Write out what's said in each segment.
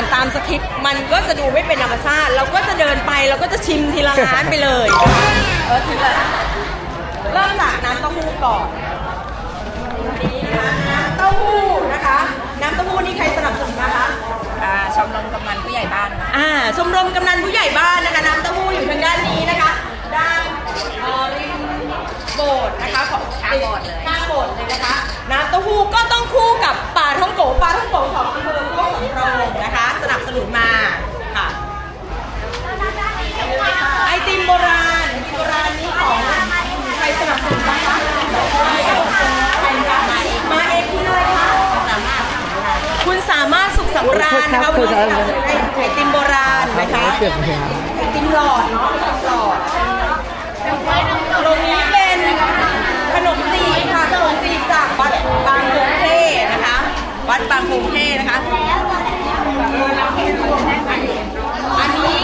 านตามสคริปต์มันก็จะดูไม่เป็นธรรมชาติเราก็จะเดินไปเราก็จะชิมทีละร้านไปเลย เออทีละเริ่มจากน้ำเต้าหู้ก่อนนี่นะคะน้ำเต้าหู้นะคะ น้ำเต้าหู้นี่ใครสนับสนุนนะคะอ่าชมรมกำนันผู้ใหญ่บ้านค่ะอ่าชมรมกำนันผู้ใหญ่บ้านนะคะน้ำเต้าหู้อยู่ทางด้านนี้นะคะด้านเอ่อริม โบสถ์นะคะของข้างโบสถ์เลย ข้างโบสถ์เลยนะคะน้ำเต้าหู้ก็ต้องคู่กับปลาท่องโกปลาท่องโกของอำเภอโคกสำโรงนะคะ สนับสนุนมาค่ะไอติมโบราณไอติมโบราณนี้ของใครสนับสนุนบ้างคะใครคะมาเองคุณอะไรคะคุณสามารถสุขสำราญนะคะวันนี้สนับสนุนไอติมโบราณนะคะเปลี่ยนเพลงไอติมหลอดเนาะหลอดตรงนี้เป็นขนมจีบค่ะขนมจีบจาก วัดบางคงเท่นะคะ วัดบางคงเท่นะคะ อันนี้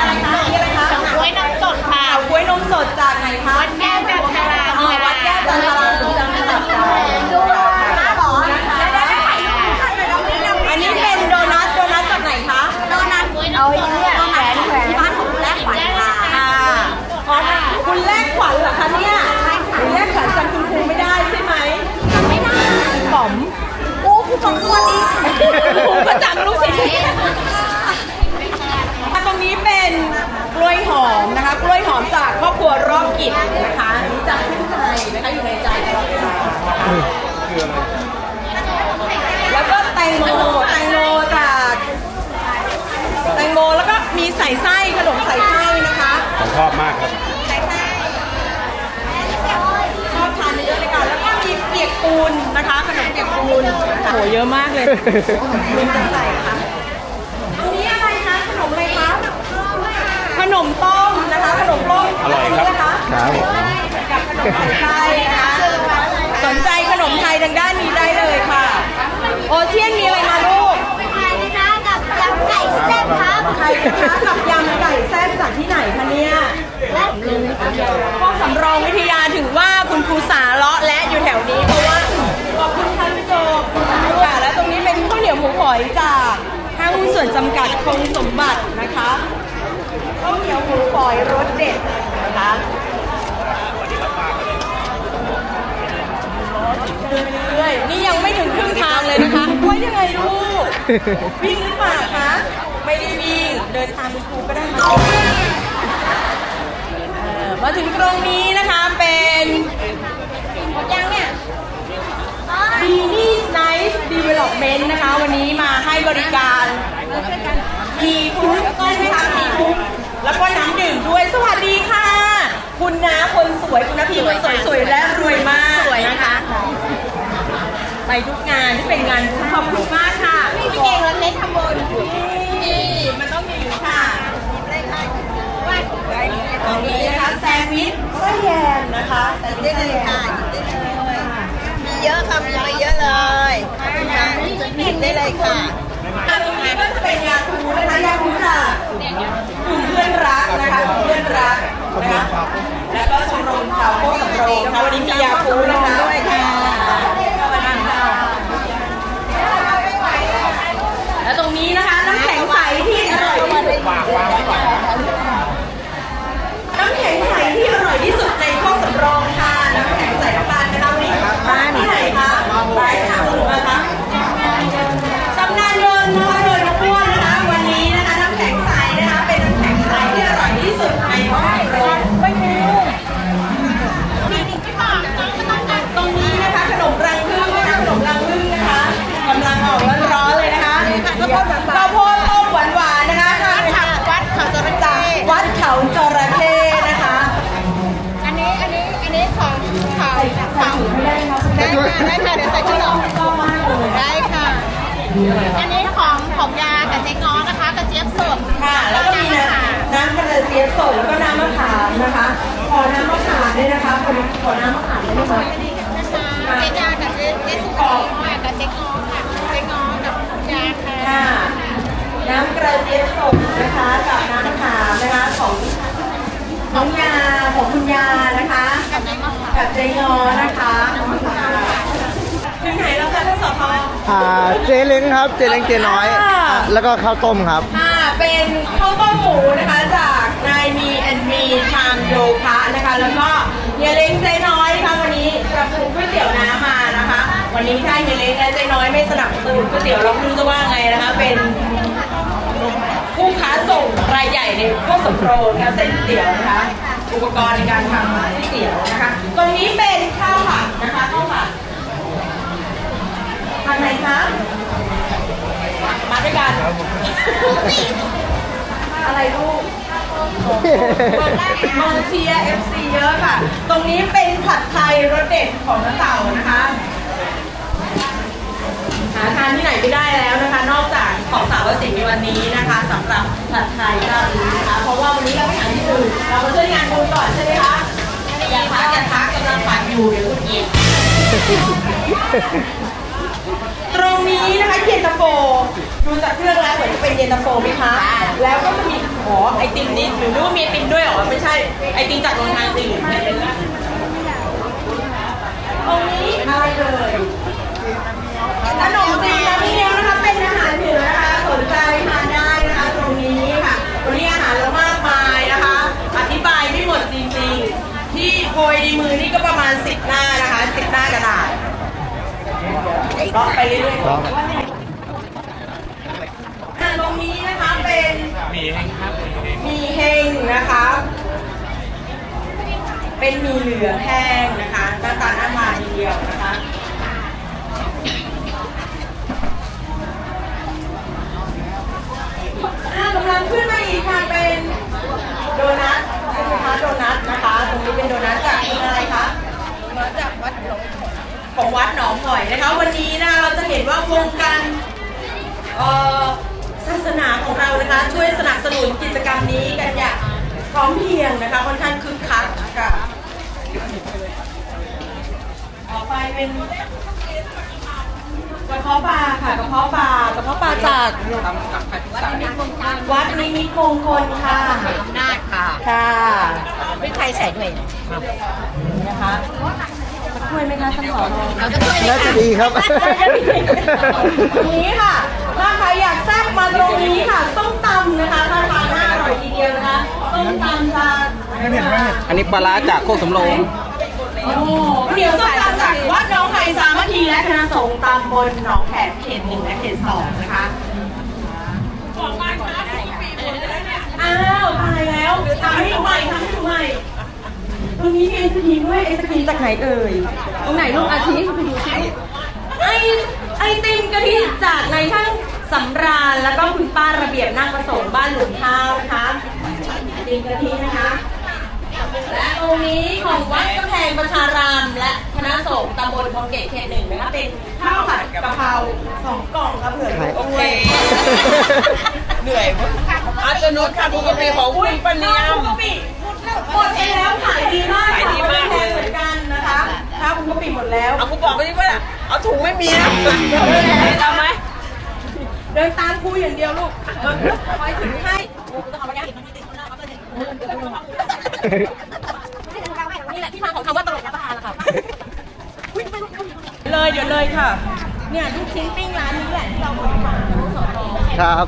อะไรคะนี่อะไรคะกล้วยน้ำสดค่ะเฉาก๊วยนมสดจากไหนคะวัดแก้วจันทรารามอ๋อวัดแก้วจันทรารามจังหวัด ลูกศิษย์ตรงนี้เป็นกล้วยหอมนะคะ กล้วยหอมจากครอบครัวรองกิจนะคะรู้จักขึ้นใจนะคะอยู่ในใจตลอดเวลาแล้วก็แตงโมแตงโมจากแตงโมแล้วก็มีใส่ไส้ขนมใส่ไส้นะคะ ผมชอบมากครับ ชอบทานเยอะเลยค่ะ แล้วก็มีเปียกปูนนะคะ ขนมเปียกปูน โหเยอะมากเลยคุณจะใส่ค่ะอันนี้อะไรคะขนมอะไรคะขนมต้มนะคะขนมต้มอร่อยครับนะคะครับผมกับขนมไทยนะคะสนใจขนมไทยทางด้านนี้ได้เลยค่ะ โอเชียนมีอะไรมาลูกไข่นะคะกับยำไก่แซ่บครับไข่กระทะกับยำไก่แซ่บจากที่ไหนคะเนี่ยและลืมพวกสำรองวิทยาถึงว่าคุณครูสาเลาะและอยู่แถวนี้เพราะว่าข อบค่ะและตรงนี้เป็นข้าวเหนียวหมูฝอยจากห้างหุ้นส่วนจำกัดคงสมบัตินะคะข้าวเหนียวหมูฝอยรสเด็ดนะคะเดินไปเรื่อยๆนี่ยังไม่ถึงครึ่งทางเลยนะคะว่ายังไงลูกวิ่งหรือเปล่าคะไม่ได้วิ่งเดินทางคุณครูก็ได้มาเอ่อมาถึงตรงนี้นะคะเป็นหมดยังเนี่ย ดีนี่ไนท์ดีเวล็อปเมนต์นะคะ วันนี้มาให้บริการ มีคุกใช่ไหมคะมีคุกแล้วก็น้ำดื่มด้วยสวัสดีค่ะ คุณน้าคนสวยคุณนาพีคนสวยสวยและรวยมากสวยนะคะ ไปทุกงานที่เป็นงานบุญขอบคุณมากค่ะพี่เก่งรถเล็กขโมยนี่มันต้องมีค่ะตรงนี้นะคะแซนด์วิชไส้แยมนะคะแซนด์วิชได้ไส้เลยแยค่ะม หยิบได้เลยมี เยอะค่ะมีอะไรเยอะเลยหยิบได้เลยค่ะตรงนี้ก็จะเป็นยาคูนะคะยาคูจากกลุ่มเพื่อนรักนะคะกลุ่มเพื่อนรักนะคะแล้วก็ชมรมชาวโคกสำโรงนะคะวันนี้มียาคูนะคะด้วยค่ะแล้วตรงนี้นะคะน้ำแข็งใสที่อร่อยที่สุด อันนี้ของของยากับเจ๊ง้อนะคะกระเจี๊ยบสดค่ะ แล้วก็มีน้ำน้ำกระเจี๊ยบสดแล้วก็น้ำมะขามนะคะ ขอน้ำมะขามด้วยนะคะ ขอขอน้ำมะขามได้ไหมนะคะเจ๊ยากับเจ๊เจ๊สุกรค่ะกับเจ๊ง้อค่ะเจ๊ง้อกับยาค่ะค่ะ น้ำกระเจี๊ยบสดนะคะกับน้ำมะขามนะคะของน้องยาของคุณยานะคะ กับเจ๊ง้อกับเจงอนะคะ ถึงไหนแล้วคะท่านสอทอ อ่าเจเล้งครับ เจเล้งเจน้อย อ่า แล้วก็ข้าวต้มครับ ค่ะเป็นข้าวต้มหมูนะคะจากนายมีแอนมีชามโยคะนะคะ แล้วก็เฮียเล้งใจน้อยนะคะวันนี้จะปรุงก๋วยเตี๋ยวน้ำมานะคะ วันนี้ถ้าเฮียเล้งและใจน้อยไม่สนับสนุนก๋วยเตี๋ยวเราไม่รู้จะว่าไงนะคะ เป็นผู้ค้าส่งรายใหญ่ในพวกสำโรงนะคะเส้นก๋วยเตี๋ยวนะคะอุปกรณ์ในการทำก๋วยเตี๋ยวนะคะตรงนี้เป็นข้าวผัดนะคะข้าวผัด ทางไหนคะ มาด้วยกัน อะไรลูกมาเชียร์ FC เยอะค่ะ ตรงนี้เป็นผัดไทยรสเด็ดของน้าเต่านะคะ หาทานที่ไหนไม่ได้แล้วนะคะ นอกจากของสาวสิงห์ในวันนี้นะคะสำหรับผัดไทยเจ้านี้นะคะ เพราะว่าวันนี้เราไม่หาที่อื่นเรามาช่วยงานบุญก่อนใช่ไหมคะอย่าพักอย่าพักกำลังฝันอยู่เดี๋ยวคุณเกียร ตรงนี้นะคะเย็นตาโฟดูจากเครื่องแล้วเหมือนจะเป็นเย็นตาโฟไหมคะ แล้วก็จะมีอ๋อไอติมนี่หรือว่ามีไอติมด้วยเหรอไม่ใช่ไอติมจากโรงทานอื่นตรงนี้อะไรเลยขนมจีนน้ำเงี้ยวนะคะเป็นอาหารเหนือนะคะสนใจทานได้นะคะตรงนี้ค่ะวันนี้อาหารเรามากมายนะคะ อธิบายไม่หมดจริงๆ ที่โพยในมือนี่ก็ประมาณ 10 หน้านะคะ10หน้ากระดาษเลาะไปเรื่อยๆก่อนอะตรงนี้นะคะเป็นมีเฮงครับมีเฮงนะคะ เป็นหมีเหลืองแห้งนะคะหน้าตาหน้าทานทีเดียวนะคะอ่ากำลังขึ้นมาอีกค่ะเป็นโดนัทใช่ไหมคะโดนัทนะคะ ตรงนี้เป็นโดนัทจากที่อะไรคะมาจากวัดหนองของวัดหนองหอยนะคะ วันนี้นะเราจะเห็น ว่าวงการเอ่อศาสนาของเรานะคะ ช่วยสนับสนุนกิจกรรมนี้กันอย่างพร้อมเพรียงนะคะค่อนข้างคึกคักค่ะต่อไปเป็นกระเพาะปลาค่ะกระเพาะปลากระเพาะปลาจากวัดนิมิตมงคลค่ะนาดค่ะ ค่ะพริกไทยใส่ด้วยนะคะจะ ช่วยไหมคะท่านผอเราจะช่วยน่าจะดีครับ ตรงนี้ค่ะ ถ้าใครอยากแซ่บมาตรงนี้ค่ะ ส้มตำนะคะถ้าทานน่าอร่อยทีเดียวนะคะ ส้มตำจานอันนี้ปลาร้าจากโคกสำโรงโอ้เดี๋ยวส้มตำจากวัดหน้องไผ่สามัคคีและคณะสงฆ์ตำบลหนองแขมเขตหนึ่งและเขตสองนะคะอ้าวตายแล้วทำให้ดูใหม่ทำให้ดูใหม่ ตรงนี้มีไอศครีมด้วยไอศครีมจากไหนเอ่ย ตรงไหนลูกอาทิตย์ไปดูสิไอไอติมกะทิจากนายช่างสำราญแล้วก็คุณป้าระเบียบนั่งประสงค์บ้านหลุมข้าวนะคะไอติมกะทินะคะ และตรงนี้ของวัดกำแพงประชาราม และคณะสงฆ์ตำบลคลองเกตเขตหนึ่งนะคะเป็นข้าวผัดกะเพราสองกล่องค่ะเผื่อโอเคเหนื่อยอาจนุชค่ะผู้กำกับของคุณปเนียมข้าวกะปิ หมดไปแล้วขายดีมากขายดีมากเลย เหมือนกันนะคะข้าวกะปิหมดแล้ว เอากูบอกไปดิว่า เอาถุงไม่มีนะเอาไหมเดินตามครูอย่างเดียวลูกคอยถือให้นี่แหละที่มาของคำว่าตลกและบ้าละค่ะเลยเดี๋ยวเลยค่ะ เนี่ยลูกชิ้นปิ้งร้านนี้แหละที่เราคนฝากสอนอครับ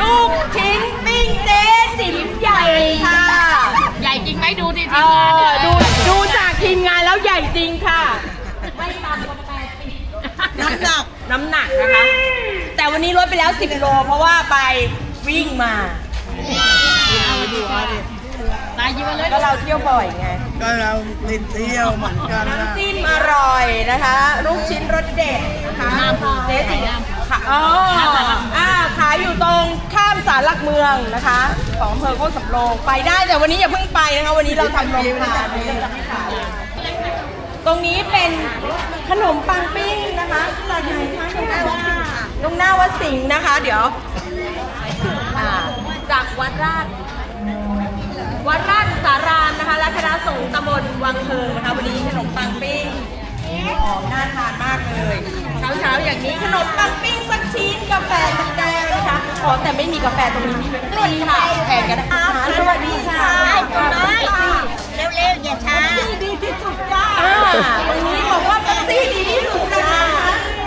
ลูกชิ้นปิ้งเจ๊จิ๋มใหญ่ค่ะ ใหญ่จริงไหมดูที่เอทีมงานอเนี่ยดูดูจากทีมงานแล้วใหญ่จริงค่ะ ไม่ต่ำกว่าแปดสิบน้ำหนักน้ำหนักนะคะ แต่วันนี้ลดไปแล้ว 10 โล เพราะว่าไปวิ่งมา ตายยิ้มเลยก็เราเที่ยวบ่อยไง ก็เราเล่นเที่ยวเหมือนกันนะ น้ำจิ้มอร่อยนะคะ ลูกชิ้นรสเด็ดนะคะเจ๊จิ๋ม ค่ะอ๋ออ่าขายอยู่ตรงข้ามศาลหลักเมืองนะคะ ของอำเภอโคกสำโรงไปได้แต่วันนี้อย่าเพิ่งไปนะคะ วันนี้เราทำโรงทานจะไม่ขายตรงนี้เป็นขนมปังปิ้งนะคะจากไหนคะตรงหน้าวัดสิงห์ตรงหน้าวัดสิงห์นะคะ เดี๋ยวอ่าจากวัดราชวัดราชสารามนะคะและคณะสงฆ์ตำบลวังเพิงนะคะ วันนี้ขนมปังปิ้ง หอมน่าทานมากเลยเช้าเช้าๆอย่างนี้ขนมปังปิ้งสักชิ้นกาแฟสักแก้วนะคะอ๋อแต่ไม่มีกาแฟตรงนี้มีเป็นฟรีค่ะแข่งกันนะคะสวัสดีค่ะเร็วๆอย่าช้าดีที่สุดจ้าอ่าวันนี้บอกว่าเป๊ปซี่ดีที่สุดนะคะ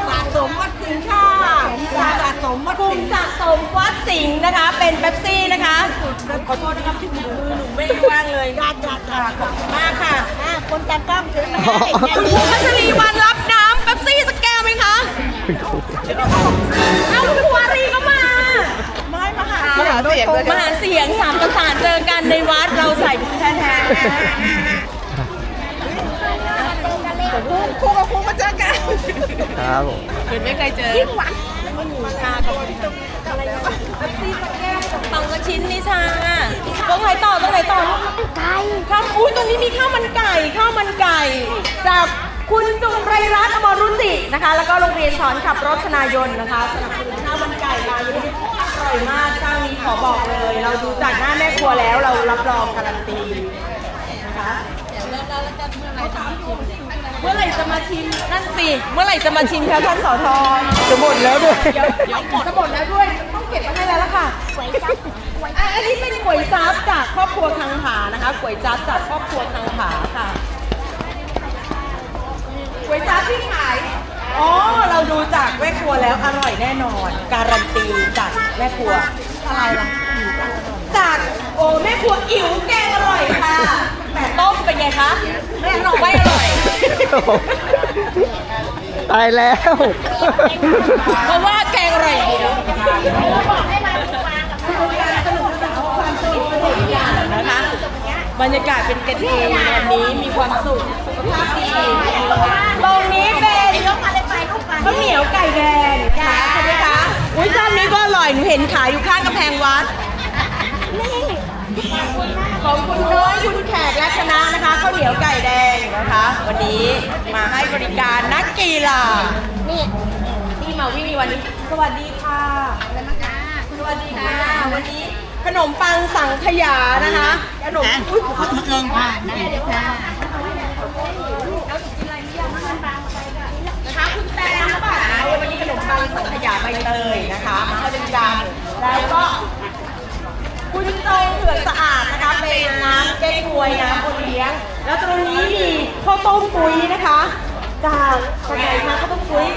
สะสมสิงห์ค่ะสะสมกลุ่มสะสมวัดสิงห์นะคะ เป็นเป๊ปซี่นะคะขอโทษนะครับที่มือหนูไม่ว่างเลยญาติญาติขอบคุณมาก คนตากล้องถือมาให้คุณครูพัชรีวันรับน้ำเป๊ปซี่สแก้วไหมคะเอ้าคุณครูอารีก็มา ไม่มาหามาหาเสียงเลยมหาเสียงสามประสานเจอกันในวัดเราใส่บุญแท้ครูกับครูมาเจอกันครับผมเหมือนไม่เคยเจอๆมากับเป๊ปซี่สักแก้วกับปังกระ ชิ้นนิชาตรงไหนต่อตรงไหนต่อไก่ข้าวอุ้ยตรงนี้มีข้าวมันไก่ข้าวมันไก่ จากคุณจุงไรรัตน์อมรรุจินะคะ แล้วก็โรงเรียนสอนขับรถธนายนนะคะสนับสนุนข้าวมันไก่ร้านนี้อร่อยมากเจ้านี้ขอบอกเลย เราดูจากหน้าแม่ครัวแล้วเรารับรองการันตีนะคะเมื่อไหร่จะมาชิมนั่นสิเมื่อไหร่จะมาชิมคะท่านสอทอจะหมดแล้วด้วยเดี๋ยวเดี๋ยวหมดจะหมดแล้วด้วยต้อง เก็บมาให้แล้วล่ะค่ะก๋วยจั๊บอันนี้เป็นก๋วยจั๊บจากครอบครัวคังหานะคะก๋วยจั๊บจากครอบครัวคังหาค่ะก๋วยจั๊บที่ขาย อ๋อ เราดูจากแม่ครัวแล้วอร่อยแน่นอน การันตีจากแม่ครัวอะไรล่ะจากโอ้แม่ครัวอิ๋วแกงอร่อยค่ะ แต่ต้มเป็นไงคะไม่อร่อยไม่อร่อย ตายแล้ว เพราะว่าแก นะคะ บรรยากาศเป็นกันเองวันนี้มีความสุขสุขภาพดีตรงนี้เป็นยกมาเลยไปลูกมาข้าวเหนียวไก่แดงนะคะใช่ไหมคะอุ้ยเจ้านี้ก็อร่อยหนูเห็นขายอยู่ข้างกำแพงวัดนี่ของคุณน้อยคุณแขกและคณะนะคะข้าวเหนียวไก่แดงนะคะ วันนี้มาให้บริการนักกีฬานี่ที่ มาวิ่งในวันนี้ สวัสดีค่ะอะไรมาจ้าสวัสดีค่ะ วันนี้ขนมปังสังขยานะคะ ขนมอุ้ยขอบคุณเองค่ะได้เลยค่ะนะคะคุณแตงค่ะวันนี้ขนมปังสังขยาใบเตยนะคะมาให้บริการแล้วก็คุณจงเผือกสะอาดนะคะเป็นน้ำเก๊กฮวยน้ำโอเลี้ยง แล้วตรงนี้มีข้าวต้มปุ้ยนะคะจากทางไหนคะข้าวต้มปุ้ย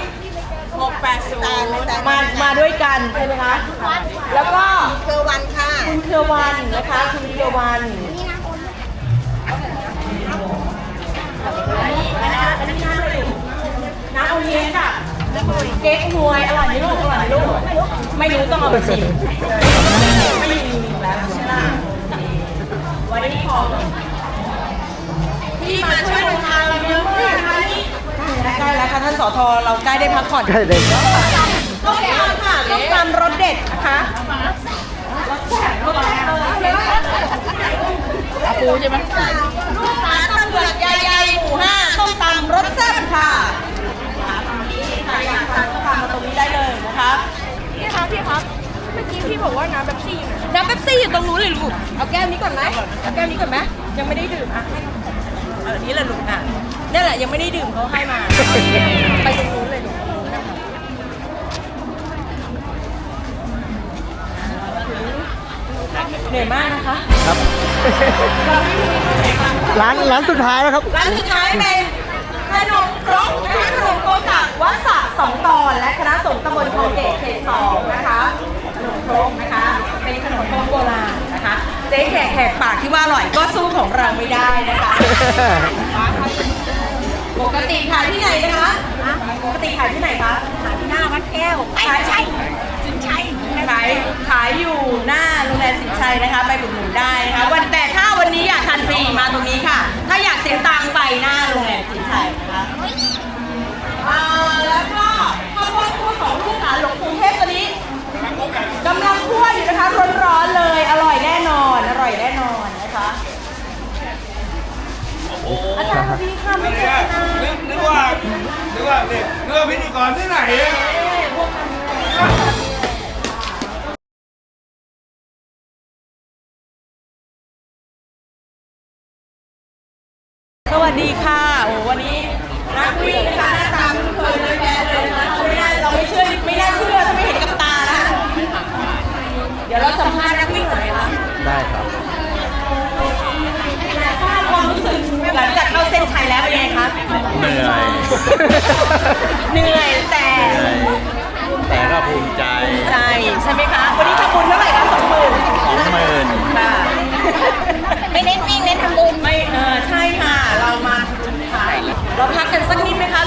หกแปดศูนย์มามาด้วยกันใช่ไหมคะ แล้วก็เคือวันค่ะ คุณเครือวันนะคะ คุณเครือวันอันนี้นะคะอันนี้น้ำอะไรลูกน้ำโอเลี้ยงค่ะเก๊กฮวยอร่อยไหมลูกอร่อยไหมลูก ไม่รู้ต้องเอาไปชิมไม่มีแล้วใช่ไหมวันนี้ของที่มาช่วยทางเราเยอะมากนะคะนี่ ใกล้แล้วค่ะท่านสอทเราใกล้ได้พักผ่อนใกล้ได้ต้มยำค่ะต้มยำรสเด็ดนะคะรสแซ่บรสแซ่บเลยอาปูใช่ไหมลูกหมาตำเผือกใหญ่ๆหมูห้าต้มตำรสแซ่บค่ะค่ะอยากทานก็ทานมาตรงนี้ได้เลยนะคะพี่ครับพี่ครับ เมื่อกี้พี่บอกว่าน้ำแบบซี่อยู่ไหนน้ำเป๊ปซี่อยู่ตรงนู้นเลยลูก เอาแก้วนี้ก่อนไหมเอาแก้วนี้ก่อนไหมยังไม่ได้ดื่มอะเอาอันนี้แหละลูกอะ นี่แหละยังไม่ได้ดื่มเขาให้มา ไปตรงนู้นเลยลูกเหนื่อยมากนะคะ ครับ ร้านร้านสุดท้ายแล้วครับ ร้านสุดท้ายเป็นขนมครกนะคะขนมโคจากวัดสระสองตอนและคณะสงฆ์ตำบลคลองเกตเขตสองนะคะขนมครกนะคะ เป็นขนมครกโบราณนะคะ เจ๊แขกแขกปากที่ว่าอร่อยก็สู้ของเราไม่ได้นะคะ ปกติขายที่ไหนนะคะปกติขายที่ไหนคะหน้าวัดแก้วขายใช่สินชัยขายขายอยู่หน้าโรงแรมสินชัยนะคะ ไปอุดหนุนได้นะคะวันแต่ถ้าวันนี้อยากทานฟรีมาตรงนี้ค่ะ ถ้าอยากเสียตังค์ไปหน้าโรงแรมสินชัยนะคะอ่าแล้วก็ข้าวโพดคั่วของลูกหลานหลวงกรุงเทพตอนนี้กำลังคั่วอยู่นะคะร้อนๆเลย อร่อยแน่นอน อร่อยแน่นอนนะคะ อาจารย์สวัสดีค่ะไม่เจอกันนานนึกนึกว่านึกว่าเนี่ยนึกว่าพิธีกรที่ไหนอะสวัสดีค่ะโอ้วันนี้รักวิ่งค่ะ ลงไทยแล้วเป็นไงครับเหนื่อย เหนื่อยแต่แต่ก็ภูมิใจใจใช่ไหมคะ วันนี้ทำบุญเท่าไหร่คะสองหมื่นสองหมื่นค่ะไม่เน้นวิ่งเน้นทำบุญไม่เออใช่ค่ะ เรามาถ่ายเราพักกันสักนิดไหมคะ